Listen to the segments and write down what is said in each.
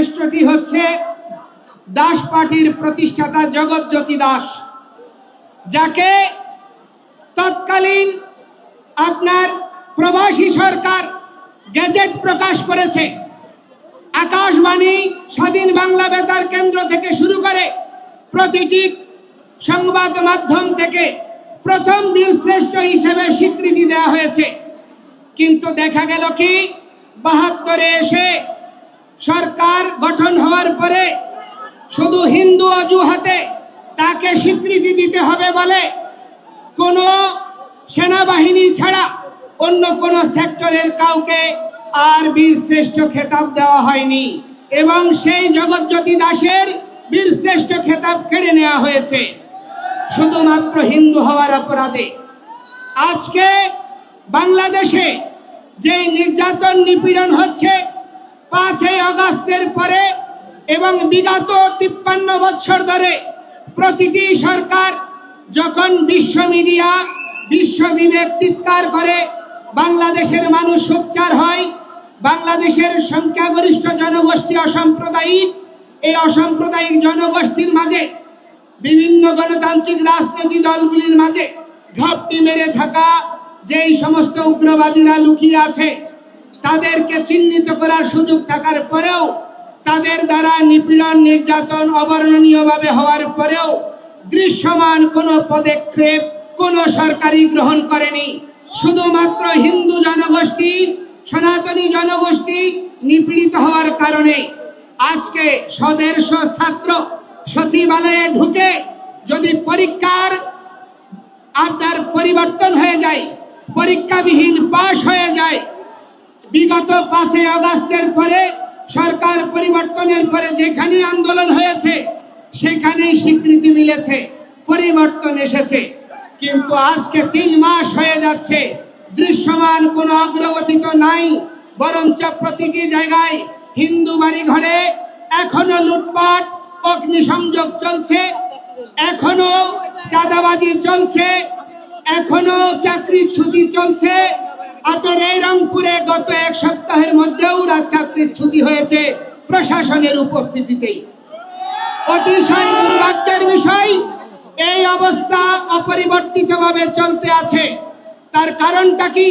শ্রেষ্ঠটি হচ্ছে দাস পার্টির প্রতিষ্ঠাতা জগৎজ্যোতি দাস, যাকে তৎকালীন আপনার প্রবাসী সরকার গেজেট প্রকাশ করেছে। আকাশবাণী স্বাধীন বাংলা বেতার কেন্দ্র থেকে শুরু করে প্রতিটি সংবাদ মাধ্যম থেকে প্রথম বীরশ্রেষ্ঠ হিসেবে স্বীকৃতি দেওয়া হয়েছে। কিন্তু দেখা গেল কি? বাহাত্তরে এসে সরকার গঠন হওয়ার পরে শুধু হিন্দু অজুহাতে তাকে স্বীকৃতি দিতে হবে বলে কোনো সেনাবাহিনী ছাড়া অন্য কোন সেক্টরের কাউকে আর বীর শ্রেষ্ঠ খেতাব দেওয়া হয়নি। এবং সেই জগৎজ্যোতি দাসের বীর শ্রেষ্ঠ খেতাব কেড়ে নেওয়া হয়েছে। শুধুমাত্র হিন্দু হওয়ার অপরাধে। আজকে বাংলাদেশে যে নির্যাতন নিপীড়ন হচ্ছে পাঁচই অগাস্টের পরে এবং বিগত তিপ্পান্ন বৎসর ধরে প্রতিটি সরকার যখন বিশ্ব মিডিয়া, বিশ্ব বিবেক চিৎকার করে, বাংলাদেশের মানুষ সোচ্চার হয়, বাংলাদেশের সংখ্যাগরিষ্ঠ জনগোষ্ঠী অসাম্প্রদায়িক, এই অসাম্প্রদায়িক জনগোষ্ঠীর মাঝে, বিভিন্ন গণতান্ত্রিক রাজনৈতিক দলগুলির মাঝে ঘাপটি মেরে থাকা যেই সমস্ত উগ্রবাদীরা লুকিয়ে আছে তাদেরকে চিহ্নিত করার সুযোগ থাকার পরেও, তাদের দ্বারা নিপীড়ন, নির্যাতন, অবর্ণনীয়ভাবে হওয়ার পরেও দৃশ্যমান কোনো পদক্ষেপ কোনো সরকারি গ্রহণ করেনি। শুধুমাত্র হিন্দু জনগোষ্ঠী, সনাতনী জনগোষ্ঠী নিপীড়িত হওয়ার কারণে আজকে স্বদেশ ছাত্র সচিবালয়ে ঢুকে যদি পরীক্ষার আপনার পরিবর্তন হয়ে যায়, পরীক্ষাবিহীন পাশ হয়ে যায় বিগত পাঁচই আগস্টের পরে সরকার পরিবর্তনের পরে যেখানে আন্দোলন হয়েছে, সেখানেই স্বীকৃতি মিলেছে, পরিবর্তন এসেছে। কিন্তু আজকে তিন মাস হয়ে যাচ্ছে, দৃশ্যমান কোনো অগ্রগতি তো নাই, বরঞ্চ প্রতিটি জায়গায় হিন্দু বাড়ি ঘরে এখনও লুটপাট, অগ্নিসংযোগ চলছে, এখনও চাঁদাবাজি চলছে, এখনও চাকরির ছুটি চলছে আপনার এই রংপুরে গত এক সপ্তাহের মধ্যেও রাত চাকরির ছুটি হয়েছে প্রশাসনের উপস্থিতিতেই। অতিশয় দুর্ভাগ্যের বিষয়, এই অবস্থা অপরিবর্তিতভাবে চলতে আছে। তার কারণটা কি?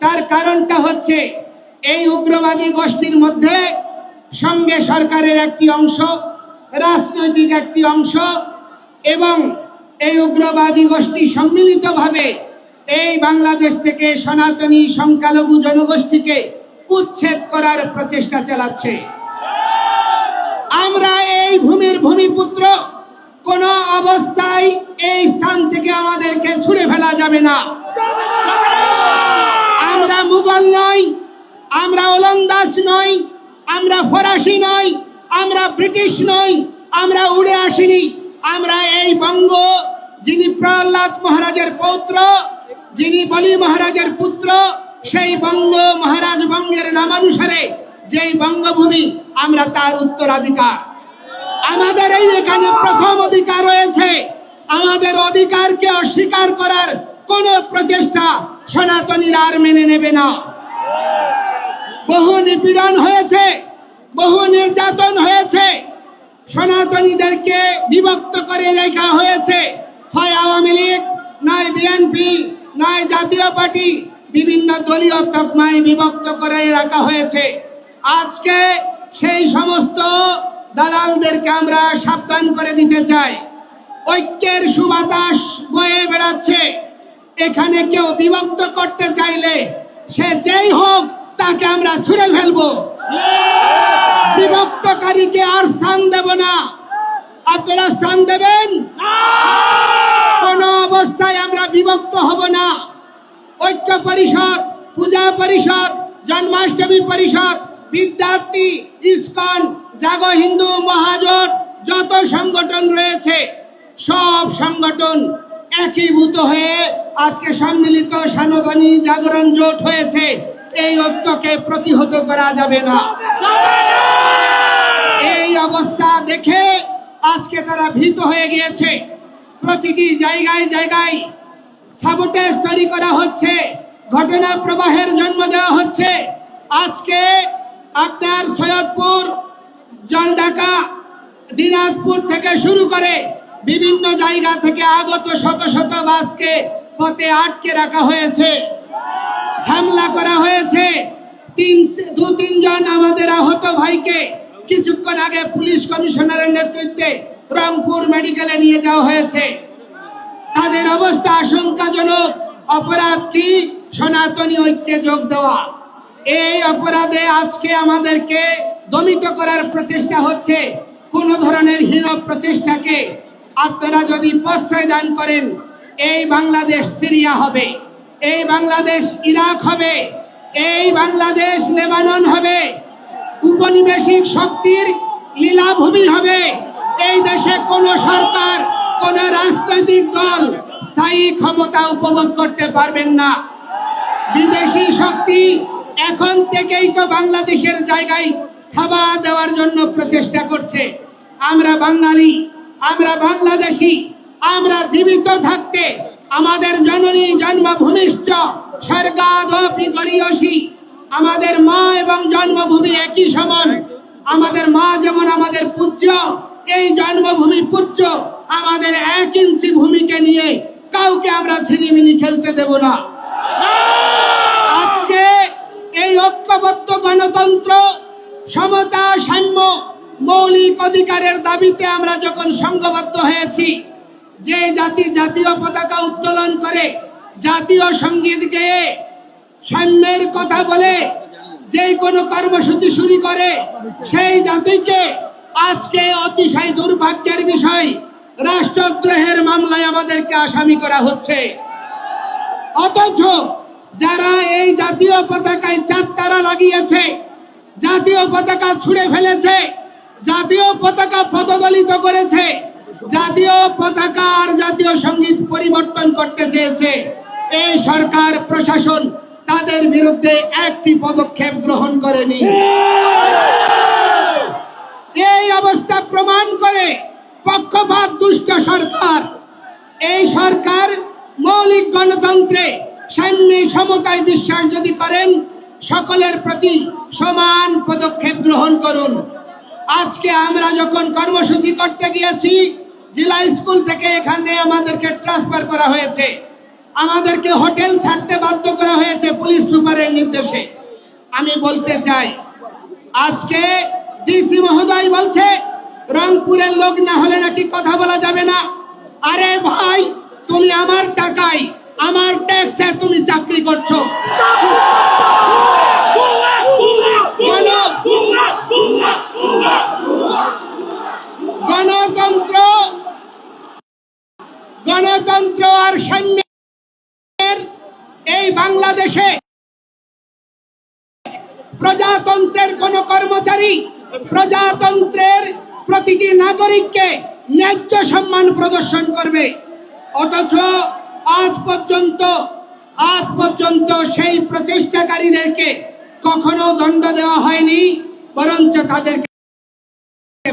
তার কারণটা হচ্ছে এই উগ্রবাদী গোষ্ঠীর মধ্যে সঙ্গে সরকারের একটি অংশ, রাজনৈতিক একটি অংশ এবং এই উগ্রবাদী গোষ্ঠী সম্মিলিতভাবে এই বাংলাদেশ থেকে সনাতনী সংখ্যালঘু জনগোষ্ঠীকে উচ্ছেদ করার প্রচেষ্টা চালাচ্ছে। আমরা এই ভূমির ভূমিপুত্র, কোন অবস্থায় এই স্থান থেকে আমাদেরকে ছুড়ে ফেলা যাবে না। আমরা মুঘল নই, আমরা ওলন্দাজ নই, আমরা ফরাসি নই, আমরা ব্রিটিশ নই, আমরা উড়ে আসিনি। আমরা এই বঙ্গ, যিনি প্রহ্লাদ মহারাজের পৌত্র যিনি বলি মহারাজের পুত্র, সেই বঙ্গ মহারাজ বঙ্গের নামানুসারে যেই বঙ্গভূমি, আমরা তার উত্তরাধিকার। আমাদের এই এখানে প্রথম অধিকার রয়েছে। আমাদের অধিকারকে অস্বীকার করার কোন প্রচেষ্টা সনাতনীরা আর মেনে নেবে না। বহু নিপীড়ন হয়েছে, বহু নির্যাতন হয়েছে। সনাতনীদেরকে বিভক্ত করে রেখা হয়েছে, হয় আওয়ামী লীগ, নয় বিএনপি নয় জাতীয় পার্টি বিভিন্ন দলীয় তকমায় বিভক্ত করে রাখা হয়েছে। আজকে সেই সমস্ত দালালদেরকে আমরা সাবধান করে দিতে চাই। ঐক্যের সুবাতাস বয়ে বেড়াচ্ছে। এখানে কেউ বিভক্ত করতে চাইলে সে যেই হোক তাকে আমরা ছুড়ে ফেলব। বিভক্তকারীকে আর স্থান দেব না। আপনারা স্থান দেবেন? কোন অবস্থায় আমরা বিভক্ত হব না। ঐক্য পরিষদ, পূজা পরিষদ, জন্মাষ্টমী পরিষদ, বিদ্যার্থী, ইস্কন, জাগো হিন্দু, মহাজোট, যত সংগঠন রয়েছে, সব সংগঠন একীভূত হয়ে আজকে সম্মিলিত সনাতনী জাগরণ জোট হয়েছে। এই ঐক্যকে প্রতিহত করা যাবে না। এই অবস্থা দেখে আজকে তারা ভীত হয়ে গিয়েছে। প্রতিটি জায়গায় জায়গায় সাবোটেজ তৈরি করা হচ্ছে। ঘটনা প্রবাহের জন্ম দেওয়া হচ্ছে। আজকে আপনার সৈয়দপুর জলঢাকা দিনাজপুর থেকে শুরু করে বিভিন্ন জায়গা থেকে আগত শত শত বাসকে পথে আটকে রাখা হয়েছে। হামলা করা হয়েছে। তিন দু তিনজন আমাদের আহত ভাইকে কিছুক্ষণ আগে পুলিশ কমিশনারের নেতৃত্বে রংপুর মেডিকেলে নিয়ে যাওয়া হয়েছে। তাদের অবস্থা আশঙ্কাজনক। অপরাধ কি? সনাতনী ঐক্যে যোগ দেওয়া। এই অপরাধে আজকে আমাদেরকে দমিত করার প্রচেষ্টা হচ্ছে। কোন ধরনের হীন প্রচেষ্টাকে আপনারা যদি প্রশ্রয় দান করেন, এই বাংলাদেশ সিরিয়া হবে, এই বাংলাদেশ ইরাক হবে, এই বাংলাদেশ লেবানন হবে উপনিবেশিক শক্তির লীলাভূমি হবে। এই দেশে কোন সরকার, কোন রাজনৈতিক দল স্থায়ী ক্ষমতা উপভোগ করতে পারবেন না। বিদেশি শক্তি এখন থেকেই তো বাংলাদেশের জায়গায় থাবা দেওয়ার জন্য প্রচেষ্টা করছে। আমরা বাঙালি, আমরা বাংলাদেশি, আমরা জীবিত থাকতে আমাদের জননী জন্মভূমিশ্চ স্বর্গাদপি গরিয়সী আমাদের মা এবং জন্মভূমি একই সমান। আমাদের মা যেমন আমাদের পূজ্য এই জন্মভূমি পূজ্য আমাদের এক ইঞ্চি ভূমিকে নিয়ে কাউকে আমরা ছিনিমিনি খেলতে দেব না। আজকে এই ঐক্যবদ্ধ গণতন্ত্র, সমতা, সাম্য, মৌলিক অধিকারের দাবিতে আমরা যখন সংঘবদ্ধ হয়েছি, যে জাতি জাতীয় পতাকা উত্তোলন করে জাতীয় সংগীত গেয়ে সাম্যের কথা বলে যে কোনো কর্মসূচি শুরু করে, সেই জাতিকে আজকে অতিশয় দুর্ভাগ্যের বিষয় রাষ্ট্রদ্রোহের মামলায় আমাদেরকে আসামি করা হচ্ছে। অথচ যারা এই জাতীয় পতাকায় চার তারা লাগিয়েছে, জাতীয় পতাকা ছুঁড়ে ফেলেছে, জাতীয় পতাকা পদদলিত করেছে, জাতীয় পতাকা আর জাতীয় সংগীত পরিবর্তন করতে চেয়েছে, এই সরকার প্রশাসন তাদের বিরুদ্ধে একটি পদক্ষেপ গ্রহণ করেনি। এই অবস্থা প্রমাণ করে পক্ষপাত দুষ্ট সরকার। এই সরকার মৌলিক গণতন্ত্রে সাম্য সমতায় বিশ্বাস যদি করেন, সকলের প্রতি সমান পদক্ষেপ গ্রহণ করুন। আজকে আমরা যখন কর্মসূচি করতে গিয়েছি, জেলা স্কুল থেকে এখানে আমাদেরকে ট্রান্সফার করা হয়েছে। আমাদেরকে হোটেল ছাড়তে বাধ্য করা হয়েছে পুলিশ সুপারের নির্দেশে। আমি বলতে চাই, আজকে ডিসি মহোদয় বলছে, রংপুরের লোক না হলে নাকি কথা বলা যাবে না। আরে ভাই, তুমি আমার টাকায়, আমার ট্যাক্সে তুমি চাকরি করছ। গণতন্ত্র গণতন্ত্র আর সাম্যের এই বাংলাদেশে প্রজাতন্ত্রের কোন কর্মচারী প্রজাতন্ত্রের প্রতিটি নাগরিককে ন্যায্য সম্মান প্রদর্শন করবে। অথচ আজ পর্যন্ত আজ পর্যন্ত সেই প্রচেষ্টাকারীদেরকে কখনো দণ্ড দেওয়া হয়নি, বরঞ্চ তাদেরকে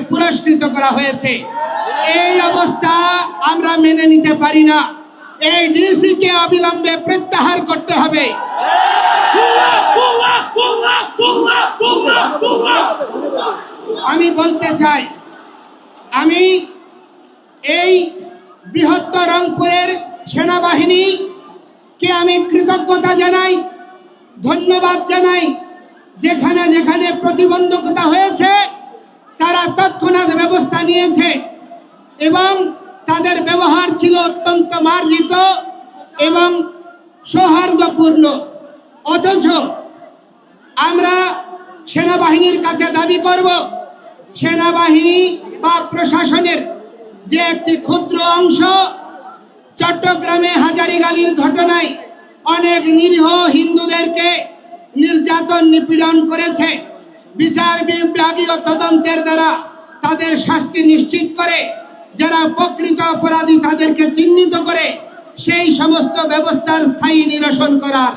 পুরস্কৃত করা হয়েছে। এই অবস্থা আমরা মেনে নিতে পারি না। এই ডিসি কে অবিলম্বে প্রত্যাহার করতে হবে। আমি বলতে চাই, আমি এই বৃহত্তর রংপুরের সেনাবাহিনী কে আমি কৃতজ্ঞতা জানাই, ধন্যবাদ জানাই। যেখানে যেখানে প্রতিবন্ধকতা হয়েছে, তারা তৎক্ষণাৎ ব্যবস্থা নিয়েছে এবং তাদের ব্যবহার ছিল অত্যন্ত মার্জিত এবং সৌহার্দ্যপূর্ণ। অথচ আমরা সেনাবাহিনীর কাছে দাবি করব, সেনাবাহিনী বা প্রশাসনের যে একটি ক্ষুদ্র অংশ চট্টগ্রামে হাজারিগালির ঘটনায় অনেক নিরীহ হিন্দুদেরকে নির্যাতন নিপীড়ন করেছে। বিচার বিভাগীয় তদন্তের দ্বারা তাদের শাস্তি নিশ্চিত করে যারা প্রকৃত অপরাধী তাদেরকে চিহ্নিত করে সেই সমস্ত ব্যবস্থার স্থায়ী নিরসন করার।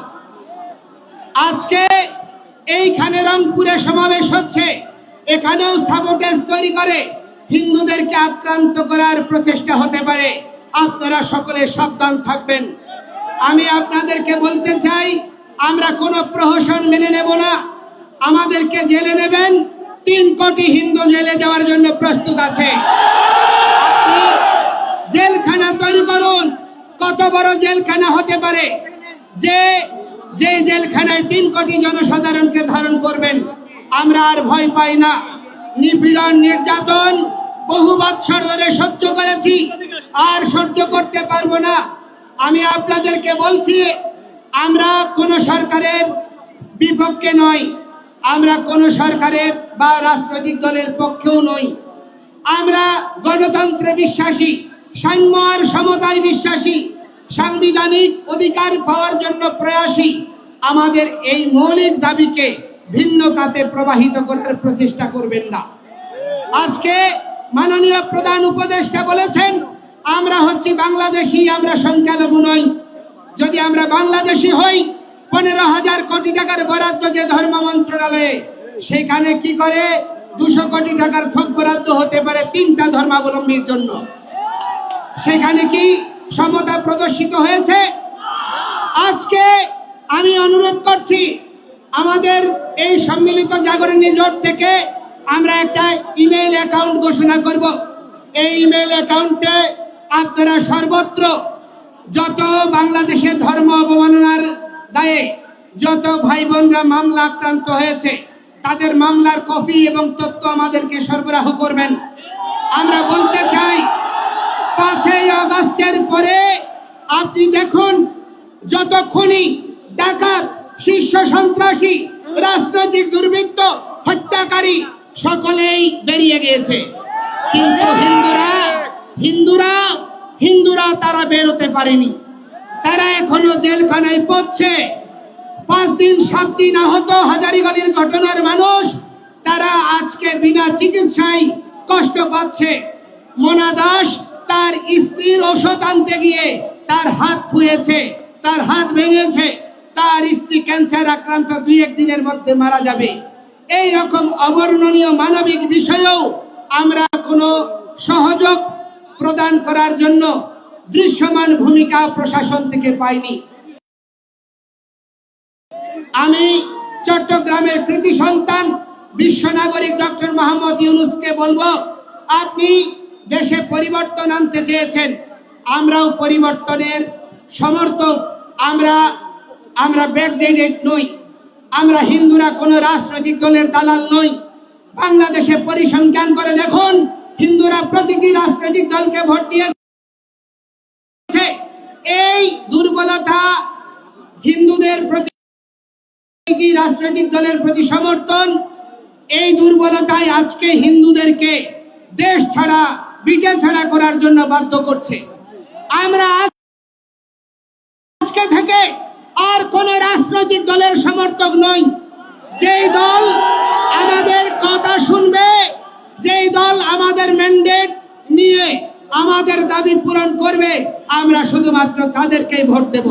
আজকে এইখানে রংপুরে সমাবেশ হচ্ছে। এখানেও সাবোটেজ তৈরি করে। হিন্দুদেরকে আক্রান্ত করার প্রচেষ্টা হতে পারে। আপনারা সকলে সাবধান থাকবেন। আমি আপনাদেরকে বলতে চাই, আমরা কোনো প্রহসন মেনে নেব না। আমাদেরকে জেলে নেবেন। তিন কোটি হিন্দু জেলে যাওয়ার জন্য প্রস্তুত আছে আপনি জেলখানা তৈরি করুন কত বড় জেলখানা হতে পারে? যে যে জেলখানায় তিন কোটি জনসাধারণকে ধারণ করবেন, আমরা আর ভয় পাই না। নিপীড়ন, নির্যাতন বহু বৎসর ধরে সহ্য করেছি, আর সহ্য করতে পারব না। আমি আপনাদেরকে বলছি, আমরা কোন সরকারের বিপক্ষে নয় আমরা কোন সরকারের বা রাজনৈতিক দলের পক্ষেও নই। আমরা গণতন্ত্রে বিশ্বাসী, সাম্য আর সমতায় বিশ্বাসী সাংবিধানিক অধিকার পাওয়ার জন্য প্রয়াসী আমাদের এই মৌলিক দাবিকে ভিন্ন কাতে প্রবাহিত করার প্রচেষ্টা করবেন না। আজকে মাননীয় প্রধান উপদেষ্টা বলেছেন, আমরা হচ্ছি বাংলাদেশি, আমরা সংখ্যালঘু নই। যদি আমরা বাংলাদেশি হই, পনেরো হাজার কোটি টাকার বরাদ্দ যে ধর্ম মন্ত্রণালয়ে, সেখানে কি করে দুশো কোটি টাকার থোক বরাদ্দ হতে পারে তিনটা ধর্মাবলম্বীর জন্য? সেখানে কি সমতা প্রদর্শিত হয়েছে। আজকে আমি অনুরোধ করছি, আমাদের এই সম্মিলিত জাগরণী জোট থেকে আমরা একটা ইমেল অ্যাকাউন্ট ঘোষণা করব। এই ইমেইল অ্যাকাউন্টে আপনারা সর্বত্র যত বাংলাদেশের ধর্ম অবমাননার দায়ে যত ভাই বোনরা মামলা আক্রান্ত হয়েছে, তাদের মামলার কপি এবং তথ্য আমাদেরকে সরবরাহ করবেন। আমরা বলতে চাই পাঁচই আগস্টের পরে আপনি দেখুন, যতক্ষণই ডাকাত শীর্ষ সন্ত্রাসী, রাজনৈতিক দুর্বৃত্ত, হত্যাকারী সকলেই বেরিয়ে গিয়েছে। কিন্তু হিন্দুরা হিন্দুরা হিন্দুরা তারা বেরোতে পারেনি। তারা এখনও জেলখানায় পড়ছে। পাঁচ দিন, সাত দিন আহত হাজারিগলির ঘটনার মানুষ, তারা আজকে বিনা চিকিৎসায় কষ্ট পাচ্ছে। মোনা দাস তার স্ত্রীর ওষুধ আনতে গিয়ে তার হাত ফুয়েছে তার হাত ভেঙেছে, তার স্ত্রী ক্যান্সার আক্রান্ত দুই একদিনের মধ্যে মারা যাবে। এই রকম অবর্ণনীয় মানবিক বিষয়েও আমরা কোনো সহযোগ প্রদান করার জন্য দৃশ্যমান ভূমিকা প্রশাসন থেকে পাইনি। আমি চট্টগ্রামের কৃতি সন্তান, বিশ্ব নাগরিক ডক্টর মোহাম্মদ ইউনুসকে বলব, আপনি দেশে পরিবর্তন আনতে চেয়েছেন। আমরাও পরিবর্তনের সমর্থক। আমরা আমরা ব্যাকডেটেড নই। আমরা হিন্দুরা কোনো রাজনৈতিক দলের দালাল নই। বাংলাদেশে পরিসংখ্যান করে দেখুন, হিন্দুরা প্রতিটি রাজনৈতিক দলকে ভোট দিয়েছে। এই দুর্বলতা হিন্দুদের প্রতি রাজনৈতিক দলের প্রতি সমর্থন, এই দুর্বলতায় আজকে হিন্দুদেরকে দেশ ছাড়া বিটে ছাড়া করার জন্য বাধ্য করছে। আমরা আজকে থেকে আর কোন রাজনৈতিক দলের সমর্থক নই। যেই দল আমাদের কথা শুনবে, যেই দল আমাদের ম্যান্ডেট নিয়ে আমাদের দাবি পূরণ করবে, আমরা শুধুমাত্র তাদেরকেই ভোট দেব।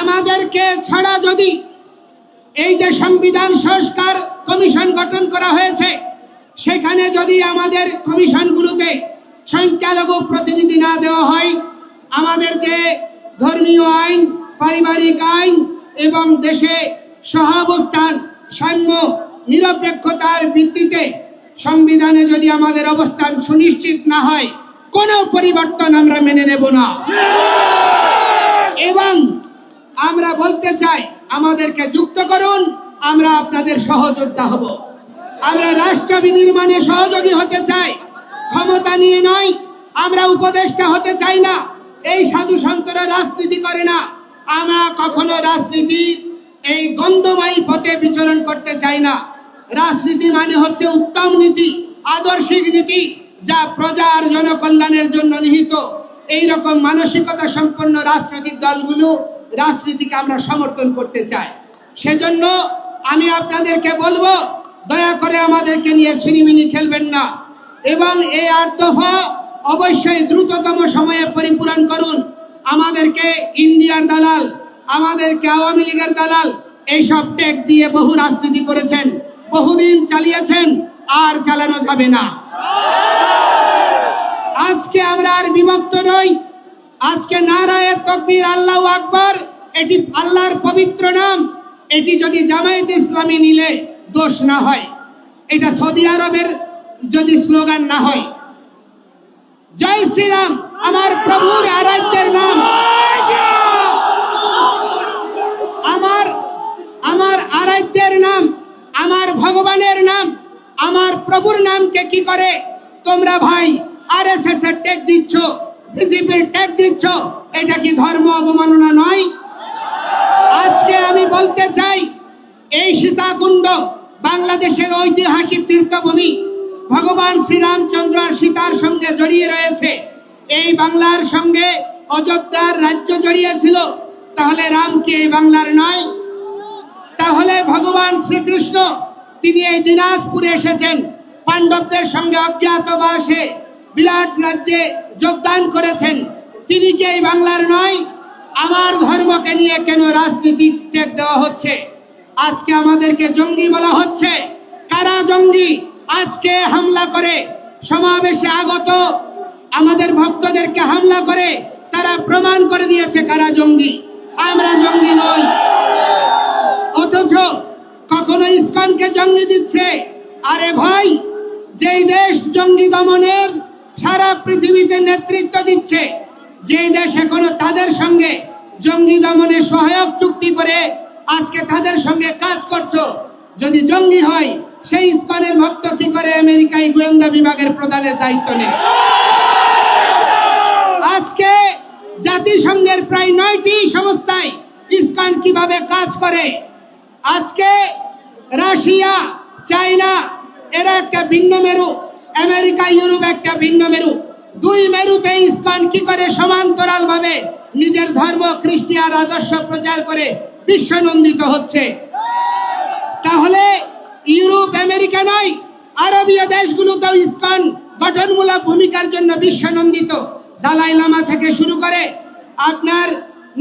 আমাদেরকে ছাড়া যদি এই যে সংবিধান সংস্কার কমিশন গঠন করা হয়েছে সেখানে যদি আমাদের কমিশনগুলোতে সংখ্যালঘু প্রতিনিধি না দেওয়া হয়, আমাদের যে ধর্মীয় আইন, পারিবারিক আইন এবং দেশে সহাবস্থান, সাম্য, নিরপেক্ষতার ভিত্তিতে সংবিধানে যদি আমাদের অবস্থান সুনিশ্চিত না হয়, কোনো পরিবর্তন আমরা মেনে নেব না। এবং আমরা বলতে চাই, আমাদেরকে যুক্ত করুন, আমরা আপনাদের সহযোদ্ধা হব। আমরা রাষ্ট্র বিনির্মাণে সহযোগী হতে চাই, ক্ষমতা নিয়ে নয়, আমরা উপদেষ্টা হতে চাই না, এই সাধু সন্তরা রাজনীতি করে না, আমরা কখনো রাজনীতি, এই গন্ধময়ী পথে বিচরণ করতে চাই না। রাজনীতি মানে হচ্ছে উত্তম নীতি, আদর্শিক নীতি, যা প্রজা আর জনকল্যাণের জন্য নিহিত। এই রকম মানসিকতা সম্পন্ন রাজনৈতিক দলগুলো রাজনীতিকে আমরা সমর্থন করতে চাই। সেজন্য আমি আপনাদেরকে বলব দয়া করে আমাদেরকে নিয়ে ছিনিমিনি খেলবেন না। এবং এই আট দফা অবশ্যই দ্রুততম সময়ে পরিপূরণ করুন। আমাদেরকে ইন্ডিয়ার দালাল, আমাদেরকে আওয়ামী লীগের দালাল, এইসব টেক দিয়ে বহু রাজনীতি করেছেন, বহুদিন চালিয়েছেন, আর চালানো যাবে না। আজকে আমরা আর বিভক্ত নই। আজকে নারায়ে তকবির আল্লাহ আকবর, এটি আল্লাহর পবিত্র নাম। এটি যদি জামায়াত ইসলামী নিলে দোষ না হয়। এটা সৌদি আরবের যদি স্লোগান না হয়। জয় শ্রীরাম, আমার প্রভুর আরাধ্যের নাম। আমার আমার আরাধ্যের নাম, আমার ভগবানের নাম, আমার প্রভুর নামকে কি করে? তোমরা ভাই আর এস এস এর ট্যাগ দিচ্ছ, বিজেপির ট্যাগ দিচ্ছ, এটা কি ধর্ম অবমাননা নয়? আজকে আমি বলতে চাই, এই সীতাকুণ্ড বাংলাদেশের ঐতিহাসিক তীর্থভূমি ভগবান শ্রীরামচন্দ্র আর সীতার সঙ্গে জড়িয়ে রয়েছে। এই বাংলার সঙ্গে অযোধ্যার রাজ্য জড়িয়ে ছিল তাহলে রাম কি এই বাংলার নয়? তাহলে ভগবান শ্রীকৃষ্ণ, তিনি এই দিনাজপুরে এসেছেন। পাণ্ডবদের সঙ্গে অজ্ঞাতবাসে বিরাট রাজ্যে যোগদান করেছেন। তিনি কি এই বাংলার নয়? আমার ধর্মকে নিয়ে কেন রাজনীতি টেক দেওয়া হচ্ছে? আজকে আমাদেরকে জঙ্গি বলা হচ্ছে। কারা জঙ্গি? আজকে হামলা করে সমাবেশে আগত আমাদের ভক্তদেরকে হামলা করে তারা প্রমাণ করে দিয়েছে কারা জঙ্গি। আমরা জঙ্গি নই। অথচ কখনো ইসকনকে জঙ্গি দিচ্ছে। আরে ভাই, যেই দেশ জঙ্গি দমনের সারা পৃথিবীতে নেতৃত্ব দিচ্ছে, যেই দেশ এখনও তাদের সঙ্গে জঙ্গি দমনে সহায়ক চুক্তি করে আজকে তাদের সঙ্গে কাজ করছ? যদি জঙ্গি হয়, সেই ইসকনের ভক্ত কি করে আমেরিকায় গোয়েন্দা বিভাগের প্রধানের দায়িত্ব নেয়? আজকে জাতিসংঘের প্রায় নয়টি সংস্থায় ইসকন কীভাবে কাজ করে? আজকে রাশিয়া, চায়না, এরা একটা ভিন্ন মেরু, আমেরিকা, ইউরোপ একটা ভিন্ন মেরু। দুই মেরুতে ইসকন কি করে সমান্তরাল ভাবে নিজের ধর্ম খ্রিস্টিয়ান আদর্শ প্রচার করে বিশ্বনন্দিত হচ্ছে। তাহলে ইউরোপ, আমেরিকা নয়, আরবীয় দেশগুলোতেও ইসকন গঠনমূলক ভূমিকার জন্য বিশ্বনন্দিত দালাই লামা থেকে শুরু করে আপনার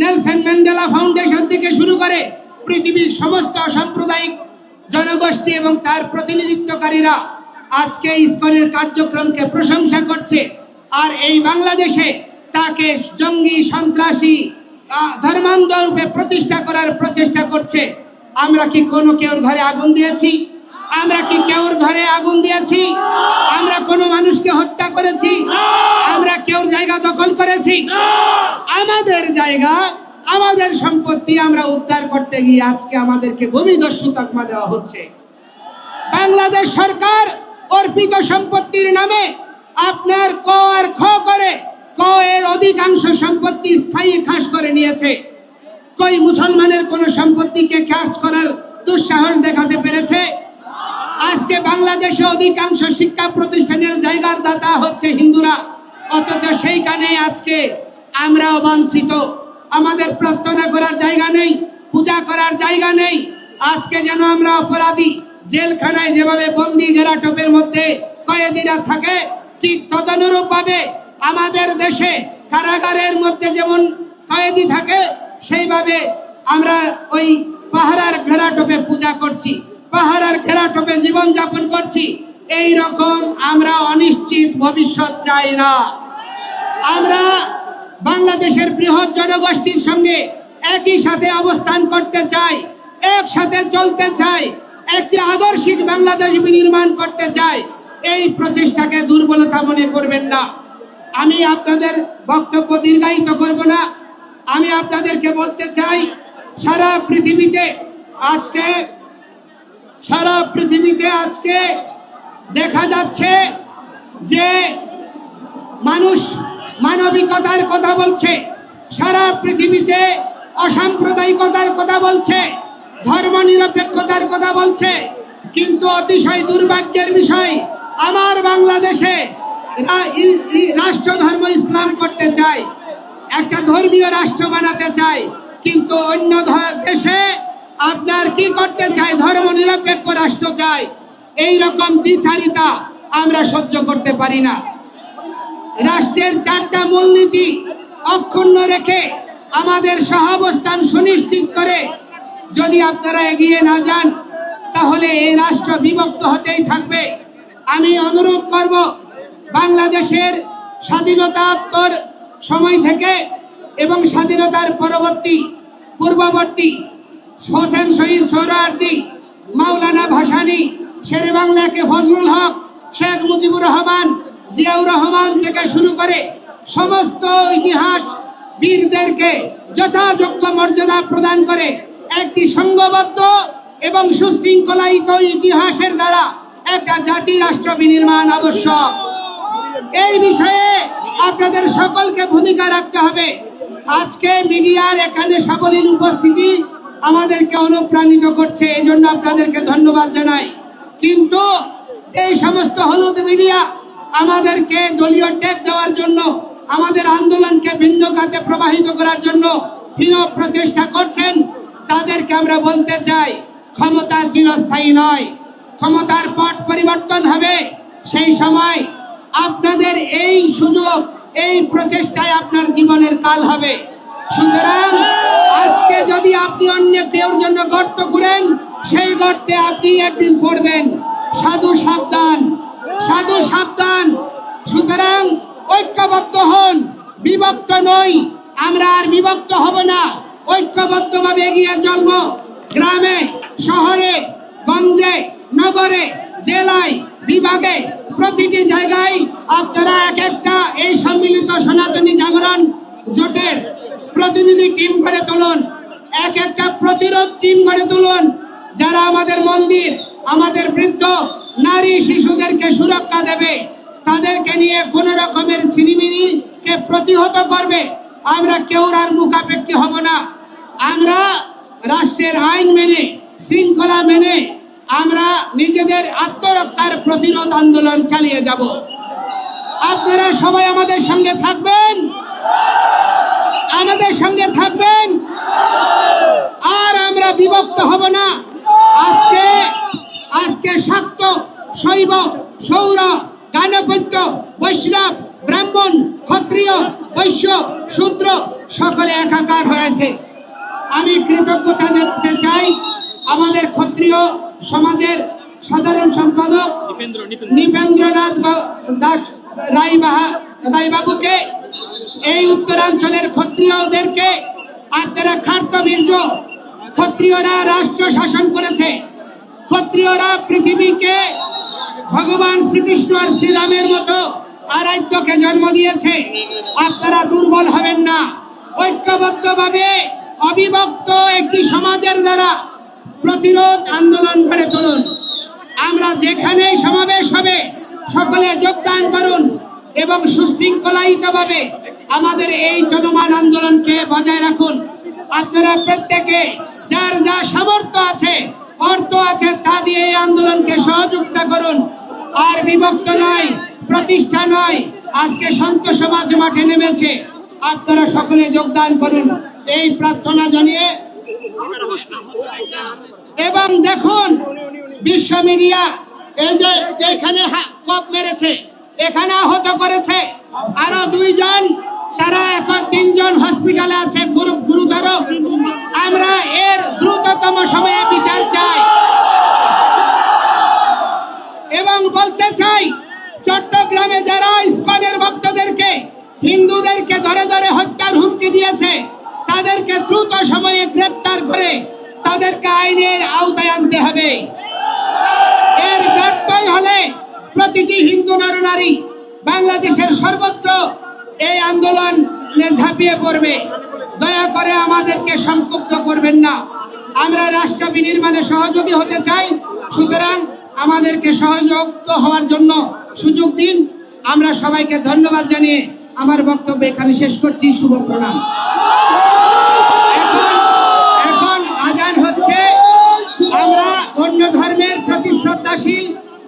নেলসন ম্যান্ডেলা ফাউন্ডেশন থেকে শুরু করে পৃথিবীর সমস্ত সাম্প্রদায়িক জনগোষ্ঠী এবং তার প্রতিনিধিত্বকারীরা আজকে ইসকনের কার্যক্রমকে প্রশংসা করছে। আর এই বাংলাদেশে তাকে জঙ্গি সন্ত্রাসী ধর্মান্ধ রূপে প্রতিষ্ঠা করার প্রচেষ্টা করছে। আমরা কি কোনো কেউর ঘরে আগুন দিয়েছি? আমরা কি কেউর ঘরে আগুন দিয়েছি? আমরা কোনো মানুষকে হত্যা করেছি? আমরা কেউর জায়গা দখল করেছি? আমাদের জায়গা, আমাদের সম্পত্তি আমরা উদ্ধার করতে গিয়ে আজকে আমাদেরকে ভূমিদস্যু তকমা দেওয়া হচ্ছে। বাংলাদেশ সরকার অর্পিত সম্পত্তির নামে আপনার ক আর খ করে ক এর অধিকাংশ সম্পত্তি স্থায়ী খাস করে নিয়েছে। কই মুসলমানের কোন সম্পত্তিকে খাস করার দুঃসাহস দেখাতে পেরেছে? আজকে বাংলাদেশে অধিকাংশ শিক্ষা প্রতিষ্ঠানের জায়গার দাতা হচ্ছে হিন্দুরা। অথচ সেইখানে আজকে আমরা বঞ্চিত আমাদের প্রার্থনা করার জায়গা নেই, পূজা করার জায়গা নেই। আজকে যেন আমরা অপরাধী জেলখানায় যেভাবে বন্দি গেরাটপের মধ্যে কয়েদিরা থাকে, ঠিক তদনুরূপ ভাবে আমাদের দেশে কারাগারের মধ্যে যেমন কয়েদি থাকে, সেইভাবে আমরা ওই পাহারার ঘেরাটপে পূজা করছি পাহারার ঘেরাটপে জীবন যাপন করছি। এই রকম আমরা অনিশ্চিত ভবিষ্যৎ চাই না। আমরা বাংলাদেশের বৃহৎ জনগোষ্ঠীর সঙ্গে একই সাথে অবস্থান করতে চাই, একসাথে চলতে চাই, একটি আদর্শিক বাংলাদেশ নির্মাণ করতে চাই। এই প্রচেষ্টাকে দুর্বলতা মনে করবেন না। আমি আপনাদের বক্তব্য দীর্ঘায়িত করব না। আমি আপনাদেরকে বলতে চাই, সারা পৃথিবীতে আজকে, সারা পৃথিবীতে আজকে দেখা যাচ্ছে যে মানুষ মানবিকতার কথা বলছে, সারা পৃথিবীতে অসাম্প্রদায়িকতার কথা বলছে ধর্ম নিরপেক্ষতার কথা বলছে, কিন্তু অতিশয় দুর্ভাগ্যের বিষয়, আমার বাংলাদেশে রাষ্ট্র ধর্ম ইসলাম করতে চায় একটা ধর্মীয় রাষ্ট্র বানাতে চায় কিন্তু অন্য দেশে আপনার কি করতে চায় ধর্ম নিরপেক্ষ রাষ্ট্র চায় এই রকম দ্বিচারিতা আমরা সহ্য করতে পারি না। রাষ্ট্রের চারটা মূলনীতি অক্ষুণ্ণ রেখে আমাদের সহাবস্থান সুনিশ্চিত করে যদি আপনারা এগিয়ে না যান, তাহলে এই রাষ্ট্র বিভক্ত হতেই থাকবে। আমি অনুরোধ করব, বাংলাদেশের স্বাধীনতাত্তর সময় থেকে এবং স্বাধীনতার পরবর্তী, পূর্ববর্তী হোসেন শহীদ সোহরাওয়ার্দী মাওলানা ভাসানি, শেরে বাংলাকে ফজলুল হক, শেখ মুজিবুর রহমান, জিয়াউর রহমান থেকে শুরু করে সমস্ত ইতিহাস বীরদেরকে যথাযোগ্য মর্যাদা প্রদান করে একটি সংঘবদ্ধ এবং সুশৃঙ্খলায়িত ইতিহাসের দ্বারা একটা জাতি রাষ্ট্র বিনির্মাণ আবশ্যক। এই বিষয়ে আপনাদের সকলকে ভূমিকা রাখতে হবে। আজকে মিডিয়ার এখানে সাবলীল উপস্থিতি আমাদেরকে অনুপ্রাণিত করছে এই জন্য আপনাদেরকে ধন্যবাদ জানাই। কিন্তু এই সমস্ত হলুদ মিডিয়া আমাদেরকে দলীয় টেপ দেওয়ার জন্য, আমাদের আন্দোলনকে ভিন্ন খাতে প্রবাহিত করার জন্য হীন প্রচেষ্টা করছেন, তাদেরকে আমরা বলতে চাই, ক্ষমতা চিরস্থায়ী নয়। ক্ষমতার পট পরিবর্তন হবে, সেই সময় আপনাদের এই সুযোগ, এই প্রচেষ্টায় আপনার জীবনের কাল হবে। সুতরাং আজকে যদি আপনি অন্য কেউর জন্য গর্ত করেন সেই গর্তে আপনি একদিন পড়বেন। সাধু সাবধান সাধু সাবধান। সুতরাং ঐক্যবদ্ধ হন, বিভক্ত নই। আমরা আর বিভক্ত হব না। ঐক্যবদ্ধভাবে এগিয়ে চলবো। গ্রামে, শহরে, গঞ্জে, নগরে, জেলায়, বিভাগে প্রতিটি জায়গায় আপনারা এক একটা এই সম্মিলিত সনাতনী জাগরণ জোটের প্রতিনিধি টিম গড়ে তুলুন, এক একটা প্রতিরোধ টিম গড়ে তুলুন। যারা আমাদের মন্দির, আমাদের বৃদ্ধ, নারী, শিশুদেরকে সুরক্ষা দেবে, তাদেরকে নিয়ে কোন রকমের ছিনিমিনিকে প্রতিহত করবে, আমরা কেউ আর মুখাপেক্ষী হব না। আমরা রাষ্ট্রের আইন মেনে, শৃঙ্খলা মেনে আমরা নিজেদের আত্মরক্ষার প্রতিরোধ আন্দোলন চালিয়ে যাব। আপনারা সবাই আমাদের সঙ্গে থাকবেন। আমাদের সঙ্গে থাকবেন। আর আমরা বিভক্ত হব না। আজকে আজকে শাক্ত, শৈব, সৌর গানপত্য বৈষ্ণব, ব্রাহ্মণ, ক্ষত্রিয়, বৈশ্য, শূদ্র সকলে একাকার হয়েছে। আমি কৃতজ্ঞতা জানাতে চাই আমাদের ক্ষত্রিয় সমাজের সাধারণ সম্পাদক নিপেন্দ্রনাথ দাস রায় বাহা রায়বাবুকে এই উত্তরাঞ্চলের ক্ষত্রিয়দেরকে আপনারা খার্তবীর্য ক্ষত্রিয়রা রাষ্ট্র শাসন করেছে ক্ষত্রিয়রা পৃথিবীকে ভগবান শ্রীকৃষ্ণ আর শ্রীরামের মতো আরাধ্যকে জন্ম দিয়েছে। আপনারা দুর্বল হবেন না। ঐক্যবদ্ধভাবে অবিভক্ত একটি সমাজের দ্বারা প্রতিরোধ আন্দোলন গড়ে তুলুন। আমরা যেখানেই সমাবেশ হবে, সকলে যোগদান করুন এবং সুশৃঙ্খলায়িতভাবে আমাদের এই চলমান আন্দোলনকে বজায় রাখুন। আপনারা প্রত্যেকে যার যা সামর্থ্য আছে, অর্থ আছে তা দিয়ে এই আন্দোলনকে সহযোগিতা করুন। আর বিভক্ত নয়, প্রতিষ্ঠা নয়, আজকে সন্ত সমাজ মাঠে নেমেছে। আপনারা সকলে যোগদান করুন। এই প্রার্থনা জানিয়ে এবং দেখুন, বিশ্ব মিডিয়া এই যে এখানে কপ মেরেছে, এখানে আহত করেছে। আরও দুইজন, তারা এখন তিনজন হসপিটালে আছে, গুরু গুরুতর। আমরা এর দ্রুততম সময়ে বিচার চাই। এবং বলতে চাই, চট্টগ্রামে যারা ইস্কনের ভক্তদেরকে, হিন্দুদেরকে ধরে ধরে হত্যার হুমকি দিয়েছে তাদেরকে দ্রুত সময়ে গ্রেপ্তার করে তাদেরকে আইনের আওতায় আনতে হবে। এর ব্যর্থই হলে প্রতিটি হিন্দু নরনারী বাংলাদেশের সর্বত্র এই আন্দোলনে ঝাঁপিয়ে পড়বে। দয়া করে আমাদেরকে সংক্ষুব্ধ করবেন না। আমরা রাষ্ট্র বিনির্মাণে সহযোগী হতে চাই, সুতরাং আমাদেরকে সহযোগ হওয়ার জন্য সুযোগ দিন। আমরা সবাইকে ধন্যবাদ জানিয়ে আমার বক্তব্য এখানে শেষ করছি। শুভ প্রণাম এখন এখন আজান হচ্ছে আমরা অন্য ধর্মের প্রতি শ্রদ্ধাশীল,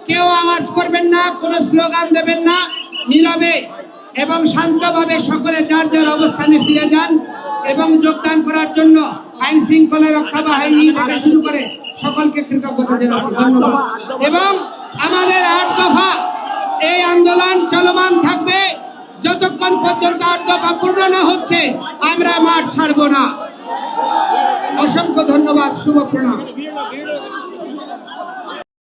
কেউ আওয়াজ করবেন না, কোনো স্লোগান দেবেন না, নীরবে এবং শান্তভাবে সকলে যার যার অবস্থানে ফিরে যান এবং যোগদান করার জন্য আইন শৃঙ্খলা রক্ষা বাহিনী থেকে শুরু করে সকলকে কৃতজ্ঞতা জানাচ্ছি। ধন্যবাদ। এবং আমাদের আট দফা এই আন্দোলন চলমান থাকবে। যতক্ষণ পর্যন্ত আট দফা পূর্ণ না হচ্ছে, আমরা মাঠ ছাড়বো না। অসংখ্য ধন্যবাদ। শুভ প্রণাম।